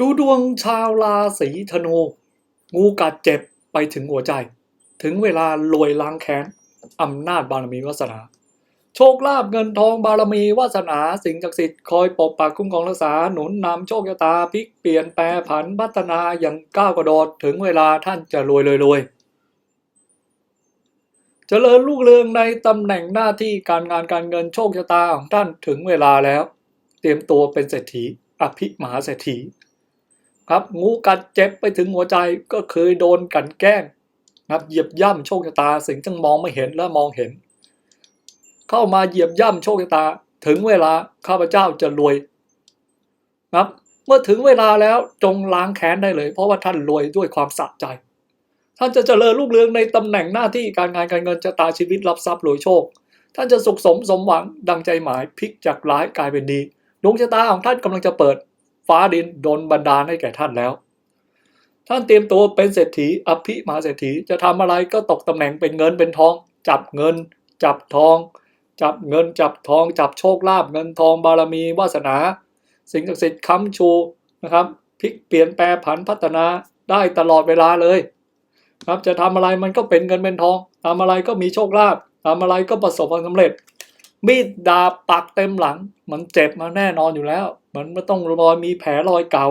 ดูดวงชาวราศีธนู งูกัดเจ็บไปถึงหัวใจ ถึงเวลารวยล้างแค้นอำนาจบารมีวาสนา โชคลาภเงินทองบารมีวาสนา สิ่งศักดิ์สิทธิ์คอยปกปักคุ้มครองรักษาหนุนนำโชคชะตาพลิกเปลี่ยนแปรผันพัฒนาอย่างก้าวกระโดดถึงเวลาท่านจะรวยรวยรวยเจริญลูกเรืองในตำแหน่งหน้าที่การงานการเงินโชคชะตาของท่านถึงเวลาแล้ว เตรียมตัวเป็นเศรษฐีอภิมหาเศรษฐี ครับงูกัดเจ็บไปถึงหัวใจก็เคยโดนกันแกล้งครับเหยียบย่ำโชคชะตาสิ่งที่มองไม่เห็นและมองเห็น เข้ามาเหยียบย่ำโชคชะตา ถึงเวลาข้าพเจ้าจะรวยครับเมื่อถึงเวลาแล้วจงล้างแค้นได้เลย เพราะว่าท่านรวยด้วยความสะใจ ท่านจะเจริญรุ่งเรืองในตำแหน่งหน้าที่การงานการเงินชะตาชีวิตรับทรัพย์รวยโชค ท่านจะสุขสมสมหวังดังใจหมายพลิกจากร้ายกลายเป็นดีดวงชะตาของท่านกำลังจะเปิด ฟ้าดินโดนบันดาลให้แก่ท่านแล้ว ท่านเตรียมตัวเป็นเศรษฐีอภิมหาเศรษฐีจะทำอะไรก็ตกตำแหน่งเป็นเงินเป็นทอง จับเงิน จับทอง จับเงินจับทอง จับโชคลาภเงินทองบารมีวาสนา สิ่งศักดิ์สิทธิ์ค้ำชูนะครับพลิกเปลี่ยนแปลผันพัฒนาได้ตลอดเวลาเลยครับจะทำอะไรมันก็เป็นเงินเป็นทองทำอะไรก็มีโชคลาภทำอะไรก็ประสบความสำเร็จ มีดดาบปักเต็มหลัง มันเจ็บมาแน่นอนอยู่แล้ว มันไม่ต้องรอยมีแผลรอยเก่า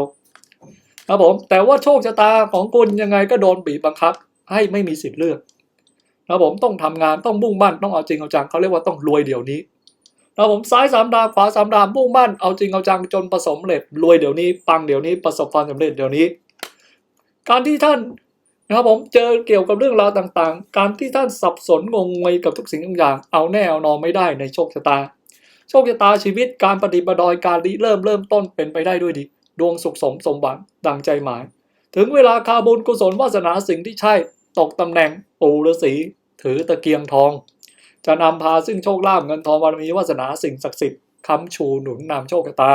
ครับผม แต่ว่าโชคชะตาของคุณยังไงก็โดนบีบบังคับ ให้ไม่มีสิทธิ์เลือกครับผมต้องทำงานต้องมุ่งมั่นต้องเอาจริงเอาจังเขาเรียกว่าต้องรวยเดี๋ยวนี้ครับผมซ้ายสามดาวขวาสามดาวมุ่งมั่นเอาจริงเอาจังจนประสบสำเร็จรวยเดี๋ยวนี้ปังเดี๋ยวนี้ประสบความสำเร็จเดี๋ยวนี้ การที่ท่าน นะครับผมเจอเกี่ยวกับเรื่องราวต่างๆ การที่ท่านสับสนงงงวยกับทุกสิ่งทุกอย่าง เอาแน่เอานอนไม่ได้ในโชคชะตา โชคชะตาชีวิตการปฏิบัติดยการริเริ่มเริ่มต้นเป็นไปได้ด้วยดี ดวงสุขสมสมหวังดังใจหมาย ถึงเวลาคาบุญกุศลวาสนาสิ่งที่ใช่ตกตำแหน่งปูฤาษีถือตะเกียงทอง จะนำพาซึ่งโชคลาภเงินทองบารมีวาสนาสิ่งศักดิ์สิทธิ์ค้ำชูหนุนนำโชคชะตา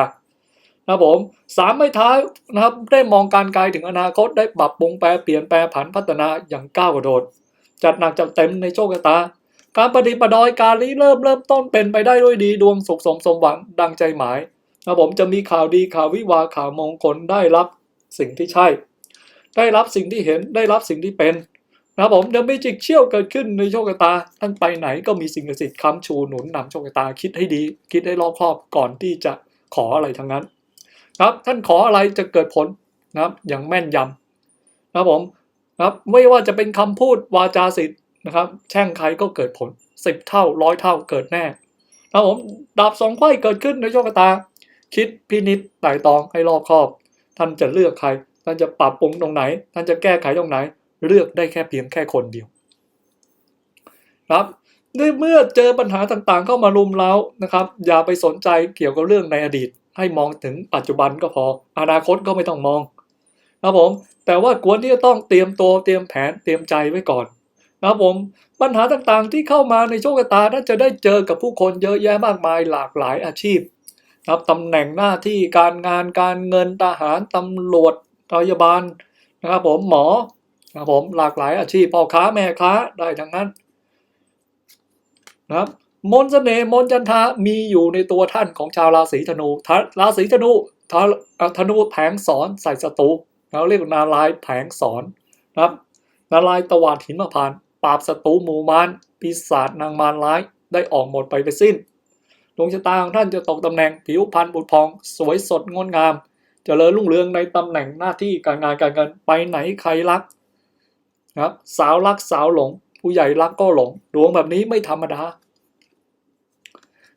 นะผมสามไม่ท้ายนะครับได้มองการไกลถึงอนาคตได้ปรับปรุงแปรเปลี่ยนแปลผันพัฒนาอย่างก้าวกระโดด จัดหนักจัดเต็มในโชคชะตา การปฏิบัติดอยการริเริ่มเริ่มต้นเป็นไปได้ด้วยดีดวงสุขสมสมหวังดังใจหมายนะผมจะมีข่าวดีข่าววิวาข่าวมงคลได้รับสิ่งที่ใช่ ได้รับสิ่งที่เห็นได้รับสิ่งที่เป็นนะผมจะมีจิกเชี่ยวเกิดขึ้นในโชคชะตาท่านไปไหนก็มีสิ่งศักดิ์สิทธิ์ค้ำชูหนุนนำโชคชะตาคิดให้ดี คิดให้รอบคอบก่อนที่จะขออะไรทั้งนั้น ครับท่านขออะไรจะเกิดผลนะครับอย่างแม่นยำนะครับผมนะครับไม่ว่าจะเป็นคำพูดวาจาสิทธิ์นะครับ แช่งใครก็เกิดผลสิบเท่าร้อยเท่าเกิดแน่นะครับผมดาบสองไขว้เกิดขึ้นในโชคชะตา คิดพินิจไต่ตองให้รอบคอบ ท่านจะเลือกใคร ท่านจะปรับปรุงตรงไหน ท่านจะแก้ไขตรงไหน เลือกได้แค่เพียงแค่คนเดียวครับด้วยเมื่อเจอปัญหาต่างๆ เข้ามารุมเร้านะครับ อย่าไปสนใจเกี่ยวกับเรื่องในอดีต ให้มองถึงปัจจุบันก็พอ อนาคตก็ไม่ต้องมองนะผมแต่ว่าควรที่จะต้องเตรียมตัวเตรียมแผนเตรียมใจไว้ก่อนนะผมปัญหาต่างๆที่เข้ามาในโชคชะตาท่าจะได้เจอกับผู้คนเยอะแยะมากมายหลากหลายอาชีพนะครับตำแหน่งหน้าที่การงานการเงินทหารตำรวจพยาบาลนะครับผมหมอนะครับผมหลากหลายอาชีพพ่อค้าแม่ค้าได้ทั้งนั้นนะครับ มนต์เสน่ห์มนจันทามีอยู่ในตัวท่านของชาวราศีธนูทะราศีธนูทะอะธนูแผงสอนใส่ศัตรูเราเรียกว่านาลายแผงสอนนะครับ นาลายตวาดหินมาพานปราบศัตรูหมู่มารปีศาจนางมารร้ายได้ออกหมดไปไปสิ้นดวงชะตาของท่านจะตกตำแหน่งผิวพรรณบุตรพองสวยสดงดงามจเจริญรุ่งเรืองในตำแหน่งหน้าที่การงานการเงินไปไหนใครรักนะครับ สาวรักสาวหลง ผู้ใหญ่รักก็หลง ดวงแบบนี้ไม่ธรรมดา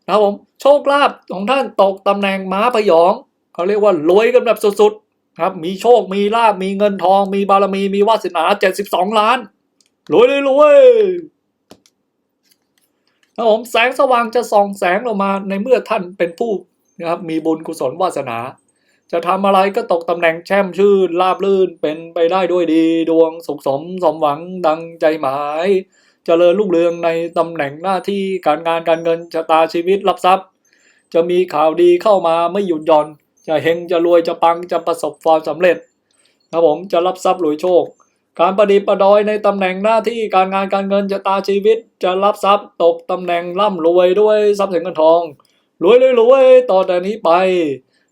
นะครับผมโชคลาภของท่านตกตำแหน่งม้าพยองเขาเรียกว่ารวยกันแบบสุดๆครับมีโชคมีลาภมีเงินทอง มีบารมีมีวาสนา72ล้านรวยเลยรวยนะครับผมแสงสว่างจะส่องแสงลงมาในเมื่อท่านเป็นผู้นะครับมีบุญกุศลวาสนา จะทำอะไรก็ตกตำแหน่งแช่มชื่นราบรื่นเป็นไปได้ด้วยดีดวงสุขสมสมหวังดังใจหมาย เจริญรุ่งเรืองในตำแหน่งหน้าที่การงานการเงินชะตาชีวิตรับทรัพย์ จะมีข่าวดีเข้ามาไม่หยุดหย่อน จะเฮงจะรวยจะปังจะประสบความสำเร็จครับผมจะรับทรัพย์รวยโชค การประดิษฐ์ประดอยในตำแหน่งหน้าที่การงานการเงินชะตาชีวิต จะรับทรัพย์ตกตำแหน่งร่ำรวยด้วยทรัพย์สินเงินทองรวยเลยรวยต่อแต่นี้ไป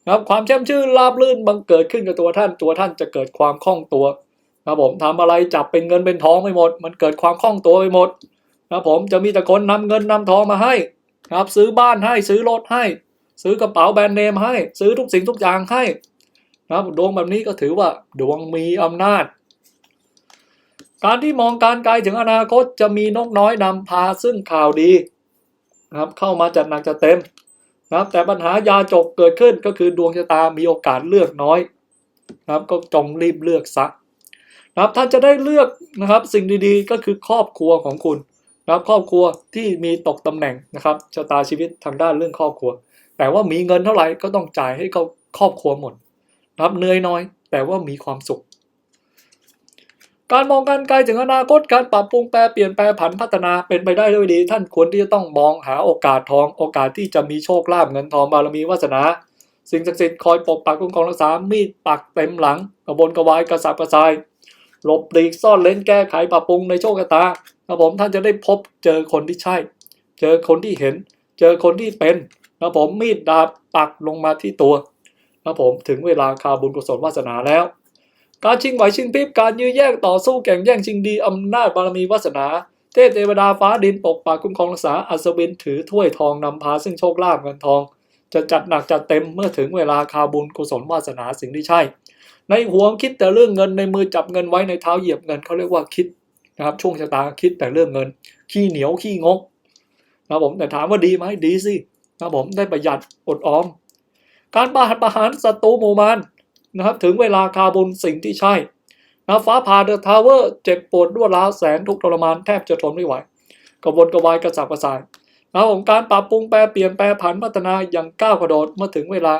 นะครับความแช่มชื่นราบรื่นบังเกิดขึ้นกับตัวท่านตัวท่านจะเกิดความคล่องตัว ครับผมทำอะไรจับเป็นเงินเป็นทองไปหมด มันเกิดความคล่องตัวไปหมดนะครับผมจะมีแต่คนนำเงินนำทองมาให้ครับซื้อบ้านให้ซื้อรถให้ ซื้อกระเป๋าแบรนด์เนมให้ ซื้อทุกสิ่งทุกอย่างให้นะครับดวงแบบนี้ก็ถือว่าดวงมีอำนาจ การที่มองการไกลถึงอนาคตจะมีนกน้อยนำพาซึ่งข่าวดีนะครับเข้ามาจัดหนักจัดเต็มนะครับแต่ปัญหายาจกเกิดขึ้นก็คือดวงชะตามีโอกาสเลือกน้อยนะครับก็จงรีบเลือกซะ นะครับท่านจะได้เลือกนะครับสิ่งดีๆ ก็คือครอบครัวของคุณนะครับครอบครัวที่มีตกตำแหน่งนะครับชะตาชีวิตทางด้านเรื่องครอบครัว แต่ว่ามีเงินเท่าไหร่ก็ต้องจ่ายให้เขาครอบครัวหมดนะครับเหนื่อยน้อย แต่ว่ามีความสุข การมองการไกลถึงอนาคตการปรับปรุงแปรเปลี่ยนแปลผันพัฒนาเป็นไปได้ด้วยดี ท่านควรที่จะต้องมองหาโอกาสทองโอกาสที่จะมีโชคลาภเงินทองบารมีวาสนา สิ่งศักดิ์สิทธิ์คอยปกปักคุ้มครองรักษามีดปักเต็มหลังกระบนกระวายกระสับกระส่าย หลบหลีกซ่อนเลนแก้ไขปรับปรุงในโชคชะตาครับผมท่านจะได้พบเจอคนที่ใช่ เจอคนที่เห็น เจอคนที่เป็นครับผมมีดดาบปักลงมาที่ตัวครับผมถึงเวลาคาบุญกุศลวาสนาแล้ว การชิงไหวชิงพริบการยื้อแย่งต่อสู้แข่งแย่งชิงดีอำนาจบารมีวาสนา เทพเทวดาฟ้าดินปกปักคุ้มครองรักษาอัศวินถือถ้วยทองนำพาซึ่งโชคลาภเงินทอง จะจัดหนักจัดเต็มเมื่อถึงเวลาคาบุญกุศลวาสนาสิ่งที่ใช่ ในหัวคิดแต่เรื่องเงินในมือจับเงินไว้ในเท้าเหยียบเงินเขาเรียกว่าคิดนะครับช่วงชะตาคิดแต่เรื่องเงิน ขี้เหนียวขี้งกนะผมแต่ถามว่าดีไหมดีสินะผมได้ประหยัดอดออม การประหารประหารศัตรูหมู่มานนะครับถึงเวลาคาบุญสิ่งที่ใช่นะฟ้าผ่าเดอะทาวเวอร์เจ็บปวดรวดร้าวแสนทุกทรมานแทบจะทนไม่ไหวกระวนกระวายกระสับกระส่ายนะผมการปรับปรุงแปรเปลี่ยนแปลผันพัฒนาอย่างก้าวกระโดดเมื่อถึงเวลา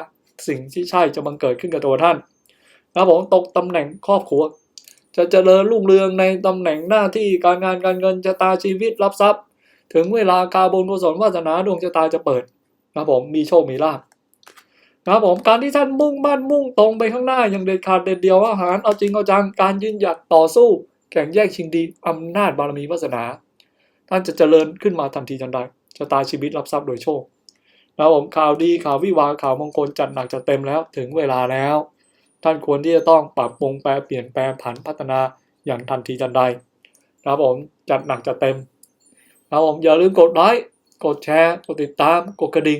สิ่งที่ใช่จะบังเกิดขึ้นกับตัวท่าน ครับผมตกตำแหน่งครอบครัว จะเจริญรุ่งเรืองในตำแหน่งหน้าที่การงานการเงินชะตาชีวิตรับทรัพย์ ถึงเวลาคาบุญกุศลวาสนาดวงชะตาจะเปิดนะผมมีโชคมีลาภนะผมการที่ท่านมุ่งมั่นมุ่งตรงไปข้างหน้าอย่างเด็ดขาดเด็ดเดียวอาหารเอาจริงเอาจังการยืนหยัดต่อสู้ แข่งแย่งชิงดีอำนาจบารมีวาสนา ท่านจะเจริญขึ้นมาทันทีทันใดชะตาชีวิตรับทรัพย์โดยโชคนะผมข่าวดีข่าววิวาข่าวมงคลจัดหนักจัดเต็มแล้วถึงเวลาแล้ว ท่านควรที่จะต้องปรับปรุงแปลเปลี่ยนแปลงผันพัฒนาอย่างทันทีทันใดนะครับผมจัดหนักจัดเต็มนะครับผมอย่าลืมกดไลค์กดแชร์ กดติดตาม กดกระดิ่ง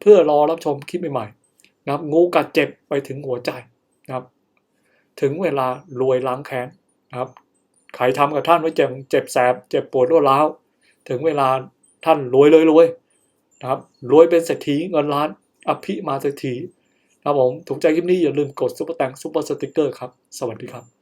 เพื่อรอรับชมคลิปใหม่ๆนะครับงูกัดเจ็บไปถึงหัวใจนะครับ ถึงเวลารวยล้างแค้นนะครับใครทำกับท่านไว้เจ็บเจ็บแสบ เจ็บปวดรวดร้าวถึงเวลาท่านรวยเลยรวยนะครับรวยเป็นเศรษฐีเงินล้านอภิมาเศรษฐี ครับผม ถูกใจคลิปนี้อย่าลืมกดซุปเปอร์แตงซุปเปอร์สติกเกอร์ครับ สวัสดีครับ